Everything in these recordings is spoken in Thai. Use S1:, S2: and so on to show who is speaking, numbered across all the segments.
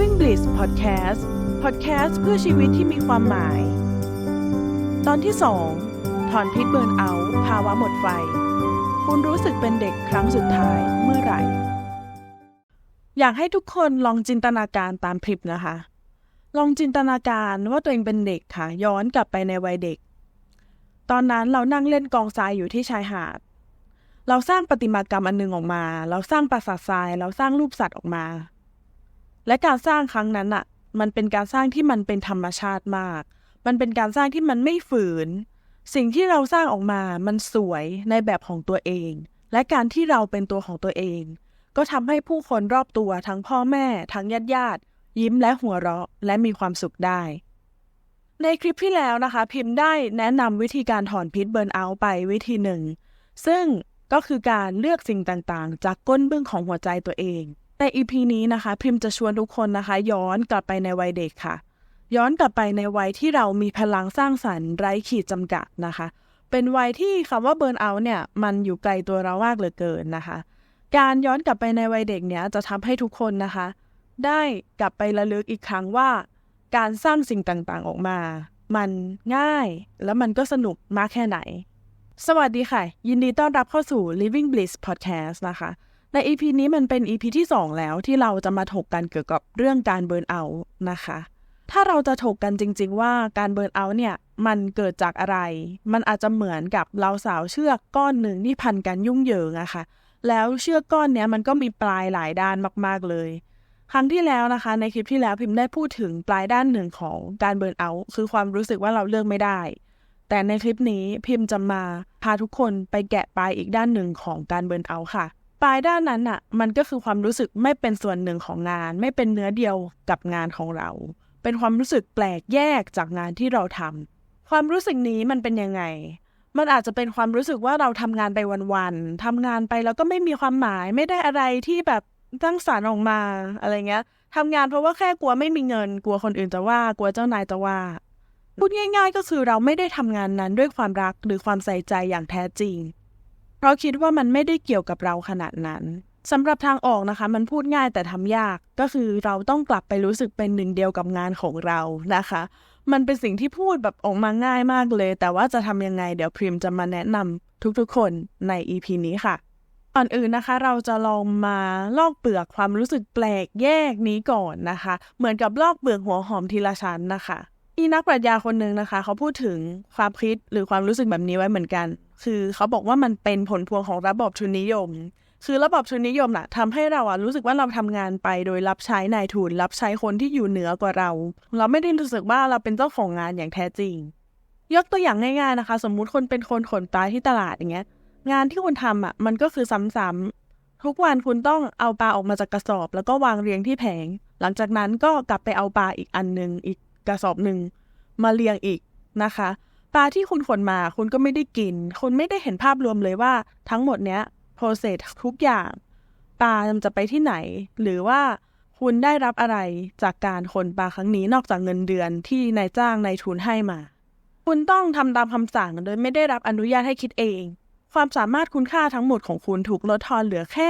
S1: Living Bliss Podcast Podcast เพื่อชีวิตที่มีความหมาย ตอนที่ 2 ถอนพิษเบิร์นเอาท์ภาวะหมดไฟ คุณรู้สึกเป็นเด็กครั้งสุดท้ายเมื่อไหร่ อยากให้ทุกคนลองจินตนาการตามพริบนะคะ ลองจินตนาการว่าตัวเองเป็นเด็กค่ะ ย้อนกลับไปในวัยเด็ก ตอนนั้นเรานั่งเล่นกองทรายอยู่ที่ชายหาด เราสร้างประติมากรรมอันหนึงออกมา เราสร้างปราสาททราย เราสร้างรูปสัตว์ออกมา และการสร้างครั้งนั้นอะมันเป็นการสร้างที่มันเป็นธรรมชาติมาก มันเป็นการสร้างที่มันไม่ฝืน สิ่งที่เราสร้างออกมา มันสวยในแบบของตัวเอง และการที่เราเป็นตัวของตัวเอง ก็ทำให้ผู้คนรอบตัวทั้งพ่อแม่ ทั้งญาติญาติยิ้มและหัวเราะ และมีความสุขได้ ในคลิปที่แล้วนะคะ พิมพ์ได้แนะนำวิธีการถอนพิษเบิร์นเอาท์ไปวิธีหนึ่ง ซึ่งก็คือการเลือกสิ่งต่างๆ จากก้นเบื้องของหัวใจตัวเอง ใน EP นี้นะคะ พิมพ์จะชวนทุกคนนะคะ ย้อนกลับไปในวัยเด็กค่ะ ย้อนกลับไปในวัยที่เรามีพลังสร้างสรรค์ไร้ขีดจำกัดนะคะ เป็นวัยที่คำว่าเบิร์นเอาท์เนี่ย มันอยู่ไกลตัวเรามากเหลือเกินนะคะ การย้อนกลับไปในวัยเด็กเนี่ยจะทำให้ทุกคนนะคะ ได้กลับไประลึกอีกครั้งว่า การสร้างสิ่งต่างๆออกมา มันง่าย แล้วมันก็สนุกมากแค่ไหน สวัสดีค่ะ ยินดีต้อนรับเข้าสู่ Living Bliss Podcast นะคะ ใน EP นี้มันเป็น EP ที่ 2 แล้วที่เราจะมาถกกันเกี่ยวกับเรื่องการเบิร์นเอาท์นะคะ ถ้าเราจะถกกันจริง ๆ ว่าการเบิร์นเอาท์เนี่ยมันเกิดจากอะไร มันอาจจะเหมือนกับเราสาวเชือกก้อนหนึ่งที่พันกันยุ่งเหยิงอะค่ะ แล้วเชือกก้อนเนี้ยมันก็มีปลายหลายด้านมากๆเลย ครั้งที่แล้วนะคะ ในคลิปที่แล้วพิมพ์ได้พูดถึงปลายด้านหนึ่งของการเบิร์นเอาท์คือความรู้สึกว่าเราเลือกไม่ได้ แต่ในคลิปนี้พิมพ์จะมาพาทุกคนไปแกะปลายอีกด้านหนึ่งของการเบิร์นเอาท์ค่ะ ปลายด้านนั้นอะมันก็คือความรู้สึกไม่เป็นส่วนหนึ่งของงาน ไม่เป็นเนื้อเดียวกับงานของเรา เป็นความรู้สึกแปลกแยกจากงานที่เราทำความรู้สึกนี้มันเป็นยังไง มันอาจจะเป็นความรู้สึกว่าเราทำงานไปวันๆทำงานไปแล้วก็ไม่มีความหมายไม่ได้อะไรที่แบบตั้งสรรออกมาอะไรเงี้ยทำงานเพราะว่าแค่กลัวไม่มีเงิน กลัวคนอื่นจะว่ากลัวเจ้านายจะว่าพูดง่าย ๆ ก็คือเราไม่ได้ทำงานนั้นด้วยความรักหรือความใส่ใจอย่างแท้จริง เพราะคิดว่ามันไม่ได้เกี่ยวกับเราขนาดนั้นสำหรับทางออกนะคะ มันพูดง่ายแต่ทำยากก็คือเราต้องกลับไปรู้สึกเป็นหนึ่งเดียวกับงานของเรานะคะ มันเป็นสิ่งที่พูดแบบออกมาง่ายมากเลย แต่ว่าจะทำยังไงเดี๋ยวพริมจะมาแนะนำทุกๆ คนใน EP นี้ค่ะก่อนอื่นนะคะ เราจะลองมาลอกเปลือกความรู้สึกแปลกแยกนี้ก่อนนะคะ เหมือนกับลอกเปลือกหัวหอมทีละชั้นนะคะ มีนักปรัชญาคนหนึ่งนะคะ เขาพูดถึงความคิดหรือความรู้สึกแบบนี้ไว้เหมือนกัน คือเขาบอกว่ามันเป็นผลพวงของระบบทุนนิยม คือระบบทุนนิยมน่ะทำให้เราอะรู้สึกว่าเราทำงานไปโดยรับใช้นายทุน รับใช้คนที่อยู่เหนือกว่าเรา เราไม่ได้รู้สึกว่าเราเป็นเจ้าของงานอย่างแท้จริง ยกตัวอย่างง่ายๆนะคะ สมมุติคนเป็นคนขนปลาที่ตลาดอย่างเงี้ย งานที่คุณทำอะมันก็คือซ้ำๆทุกวันคุณต้องเอาปลาออกมาจากกระสอบ แล้วก็วางเรียงที่แผง หลังจากนั้นก็กลับไปเอาปลาอีกอันหนึ่งอีก กระสอบหนึ่งมาเรียงอีกนะคะ ปลาที่คุณขนมาคุณก็ไม่ได้กิน คุณไม่ได้เห็นภาพรวมเลยว่าทั้งหมดเนี้ย process ทุกอย่างปลาจะไปที่ไหน หรือว่าคุณได้รับอะไรจากการขนปลาครั้งนี้นอกจากเงินเดือนที่นายจ้างนายทุนให้มา คุณต้องทำตามคำสั่งโดยไม่ได้รับอนุญาตให้คิดเอง ความสามารถคุณค่าทั้งหมดของคุณถูกลดทอนเหลือแค่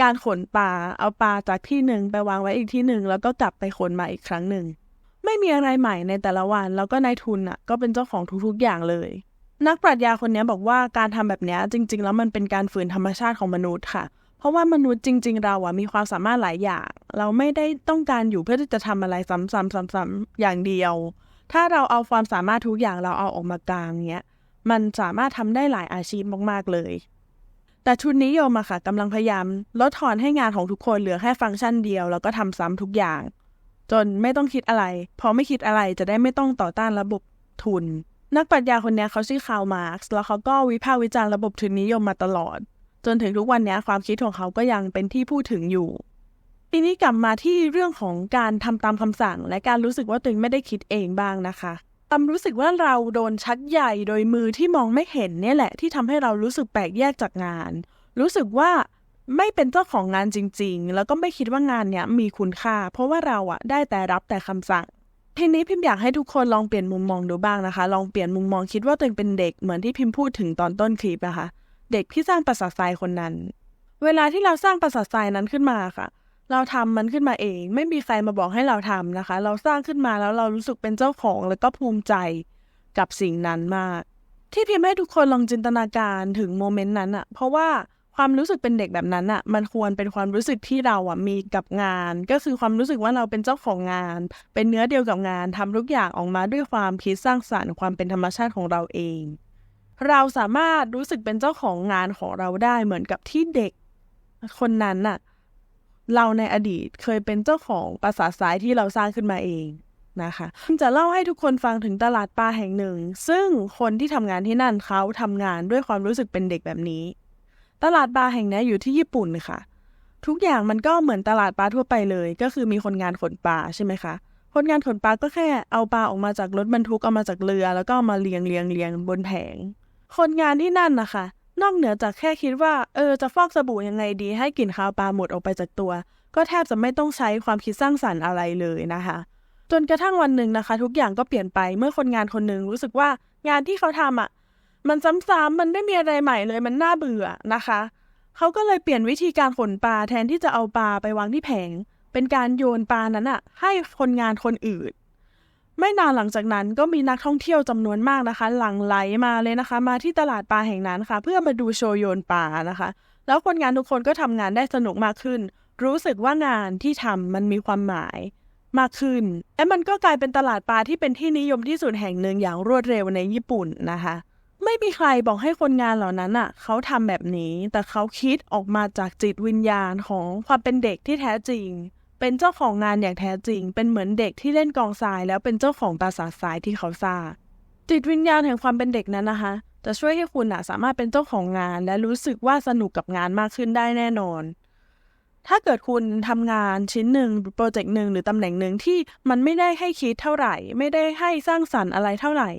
S1: การขนปลาเอาปลาจากที่หนึ่งไปวางไว้อีกที่หนึ่งแล้วก็กลับไปขนมาอีกครั้งหนึ่ง ไม่มีอะไรใหม่ในแต่ละวัน แล้วก็นายทุนอะก็เป็นเจ้าของทุกๆอย่างเลย นักปรัชญาคนนี้บอกว่าการทำแบบนี้จริง ๆ แล้วมันเป็นการฝืนธรรมชาติของมนุษย์ค่ะ เพราะว่ามนุษย์จริง ๆ เราอะมีความสามารถหลายอย่าง เราไม่ได้ต้องการอยู่เพื่อที่จะทำอะไรซ้ำๆๆๆอย่างเดียว ถ้าเราเอาความสามารถทุกอย่างเราเอาออกมากลางเนี้ยมันสามารถทำได้หลายอาชีพมากๆเลย แต่ทุนนิยมอะค่ะกำลังพยายามลดทอนให้งานของทุกคนเหลือแค่ฟังก์ชันเดียว แล้วก็ทำซ้ำทุกอย่าง จนไม่ต้องคิดอะไร พอไม่คิดอะไรจะได้ไม่ต้องต่อต้านระบบทุน นักปรัชญาคนนี้เขาชื่อคาร์ลมาร์กซ์แล้วเขาก็วิพากษ์วิจารณ์ระบบทุนนิยมมาตลอด จนถึงทุกวันนี้ความคิดของเขาก็ยังเป็นที่พูดถึงอยู่ทีนี้กลับมาที่เรื่องของการทำตามคำสั่ง และการรู้สึกว่าตัวเองไม่ได้คิดเองบ้างนะคะความรู้สึกว่าเราโดนชักใหญ่โดยมือที่มองไม่เห็นเนี่ยแหละที่ทำให้เรารู้สึกแปลกแยกจากงาน รู้สึกว่า ไม่เป็นเจ้าของงานจริง ๆ แล้วก็ไม่คิดว่างานเนี้ยมีคุณค่า เพราะว่าเราอะได้แต่รับแต่คำสั่ง ทีนี้พิมพ์อยากให้ทุกคนลองเปลี่ยนมุมมองดูบ้างนะคะ ลองเปลี่ยนมุมมองคิดว่าตัวเองเป็นเด็กเหมือนที่พิมพ์พูดถึงตอนต้นคลิปนะคะ เด็กที่สร้างปราสาททรายคนนั้น เวลาที่เราสร้างปราสาททรายนั้นขึ้นมาค่ะ เราทำมันขึ้นมาเอง ไม่มีใครมาบอกให้เราทำนะคะ เราสร้างขึ้นมาแล้วเรารู้สึกเป็นเจ้าของแล้วก็ภูมิใจกับสิ่งนั้นมาก ที่พิมพ์ให้ทุกคนลองจินตนาการถึงโมเมนต์นั้นอะเพราะว่า ความรู้สึกเป็นเด็กแบบนั้นอะมันควรเป็นความรู้สึกที่เราอะมีกับงาน ก็คือความรู้สึกว่าเราเป็นเจ้าของงาน เป็นเนื้อเดียวกับงานทำทุกอย่างออกมาด้วยความคิดสร้างสรรค์ความเป็นธรรมชาติของเราเอง เราสามารถรู้สึกเป็นเจ้าของงานของเราได้เหมือนกับที่เด็ก คนนั้นน่ะ เราในอดีตเคยเป็นเจ้าของปราสาททรายที่เราสร้างขึ้นมาเองนะคะจะเล่าให้ทุกคนฟังถึงตลาดปลาแห่งหนึ่ง ซึ่งคนที่ทำงานที่นั่นเขาทำงานด้วยความรู้สึกเป็นเด็กแบบนี้ ตลาดปลาแห่งนี้อยู่ที่ญี่ปุ่นค่ะ ทุกอย่างมันก็เหมือนตลาดปลาทั่วไปเลย ก็คือมีคนงานขนปลาใช่ไหมคะคนงานขนปลาก็แค่เอาปลาออกมาจากรถบรรทุกเอามาจากเรือ แล้วก็มาเรียงเรียงเรียงบนแผง คนงานที่นั่นนะคะ นอกเหนือจากแค่คิดว่า เออจะฟอกสบู่ยังไงดี ให้กลิ่นคาวปลาหมดออกไปจากตัว ก็แทบจะไม่ต้องใช้ความคิดสร้างสรรค์อะไรเลยนะคะ จนกระทั่งวันหนึ่งนะคะ ทุกอย่างก็เปลี่ยนไปเมื่อคนงานคนหนึ่งรู้สึกว่างานที่เขาทำอะ มันซ้ำๆมันไม่มีอะไรใหม่เลยมันน่าเบื่อนะคะ เขาก็เลยเปลี่ยนวิธีการขนปลาแทนที่จะเอาปลาไปวางที่แผง เป็นการโยนปลานั้นอะให้คนงานคนอื่น ไม่นานหลังจากนั้นก็มีนักท่องเที่ยวจำนวนมากนะคะ หลั่งไหลมาเลยนะคะ มาที่ตลาดปลาแห่งนั้นค่ะ เพื่อมาดูโชว์โยนปลานะคะ แล้วคนงานทุกคนก็ทำงานได้สนุกมากขึ้น รู้สึกว่างานที่ทำมันมีความหมายมากขึ้น และมันก็กลายเป็นตลาดปลาที่เป็นที่นิยมที่สุดแห่งหนึ่งอย่างรวดเร็วในญี่ปุ่นนะคะ ไม่มีใครบอกให้คนงานเหล่านั้นอะเขาทำแบบนี้ แต่เขาคิดออกมาจากจิตวิญญาณของความเป็นเด็กที่แท้จริง เป็นเจ้าของงานอย่างแท้จริง เป็นเหมือนเด็กที่เล่นกองทราย แล้วเป็นเจ้าของปราสาททรายที่เขาสร้างจิตวิญญาณแห่งความเป็นเด็กนั้นนะคะ จะช่วยให้คุณอะสามารถเป็นเจ้าของงาน และรู้สึกว่าสนุกกับงานมากขึ้นได้แน่นอน ถ้าเกิดคุณทำงานชิ้นหนึ่งโปรเจกต์หนึ่งหรือตำแหน่งหนึ่งที่มันไม่ได้ให้คิดเท่าไหร่ ไม่ได้ให้สร้างสรรค์อะไรเท่าไหร่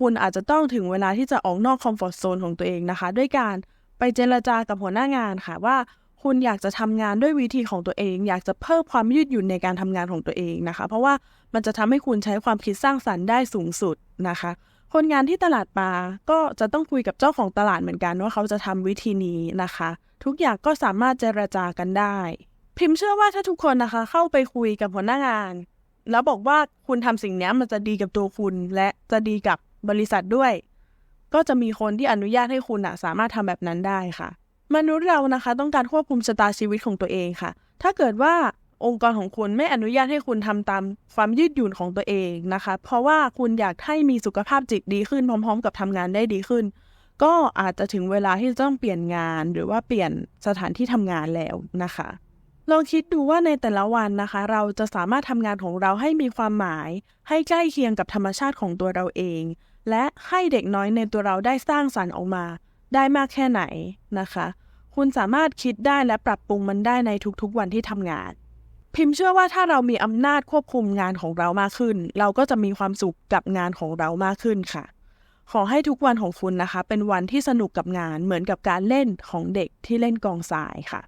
S1: คุณอาจจะต้องถึงเวลาที่จะออกนอกคอมฟอร์ทโซนของตัวเองนะคะ ด้วยการไปเจรจากับหัวหน้างานค่ะว่าคุณอยากจะทำงานด้วยวิธีของตัวเอง อยากจะเพิ่มความยืดหยุ่นในการทำงานของตัวเองนะคะ เพราะว่ามันจะทำให้คุณใช้ความคิดสร้างสรรค์ได้สูงสุดนะคะ คนงานที่ตลาดปลาก็จะต้องคุยกับเจ้าของตลาดเหมือนกันว่าเขาจะทำวิธีนี้นะคะ ทุกอย่างก็สามารถเจรจากันได้ พิมพ์เชื่อว่าถ้าทุกคนนะคะ เข้าไปคุยกับหัวหน้างาน แล้วบอกว่าคุณทำสิ่งนี้มันจะดีกับตัวคุณและจะดีกับ บริษัทด้วย ก็จะมีคนที่อนุญาตให้คุณอะสามารถทำแบบนั้นได้ค่ะ มนุษย์เรานะคะ ต้องการควบคุมชะตาชีวิตของตัวเองค่ะ ถ้าเกิดว่าองค์กรของคุณไม่อนุญาตให้คุณทำตามความยืดหยุ่นของตัวเองนะคะ เพราะว่าคุณอยากให้มีสุขภาพจิตดีขึ้นพร้อม ๆ กับทำงานได้ดีขึ้น ก็อาจจะถึงเวลาที่จะต้องเปลี่ยนงานหรือว่าเปลี่ยนสถานที่ทำงานแล้วนะคะลองคิดดูว่าในแต่ละวันนะคะ เราจะสามารถทำงานของเราให้มีความหมาย ให้ใกล้เคียงกับธรรมชาติของตัวเราเอง และให้เด็กน้อยในตัวเราได้สร้างสรรค์ออกมา ได้มากแค่ไหนนะคะ คุณสามารถคิดได้และปรับปรุงมันได้ในทุกๆวันที่ทำงาน พิมพ์เชื่อว่าถ้าเรามีอำนาจควบคุมงานของเรามากขึ้น เราก็จะมีความสุขกับงานของเรามากขึ้นค่ะ ขอให้ทุกวันของคุณนะคะ เป็นวันที่สนุกกับงานเหมือนกับการเล่นของเด็กที่เล่นกองทรายค่ะ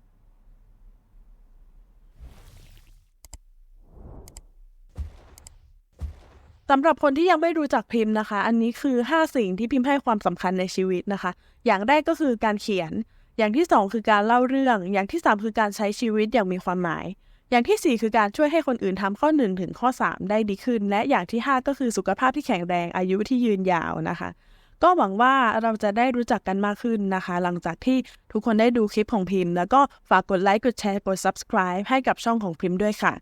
S1: สำหรับคนที่ยังไม่รู้จักพิมพ์นะคะ อันนี้คือ 5 สิ่งที่พิมพ์ให้ความสำคัญในชีวิตนะคะ อย่างแรกก็คือการเขียน อย่างที่ 2 คือการเล่าเรื่อง อย่างที่ 3 คือการใช้ชีวิตอย่างมีความหมาย อย่างที่ 4 คือการช่วยให้คนอื่นทำข้อ 1 ถึงข้อ 3 ได้ดีขึ้น และอย่างที่ 5 ก็คือสุขภาพที่แข็งแรงอายุที่ยืนยาวนะคะ ก็หวังว่าเราจะได้รู้จักกันมากขึ้นนะคะ หลังจากที่ทุกคนได้ดูคลิปของพิมพ์ แล้วก็ฝากกดไลค์กดแชร์กด subscribe ให้กับช่องของพิมพ์ด้วยค่ะ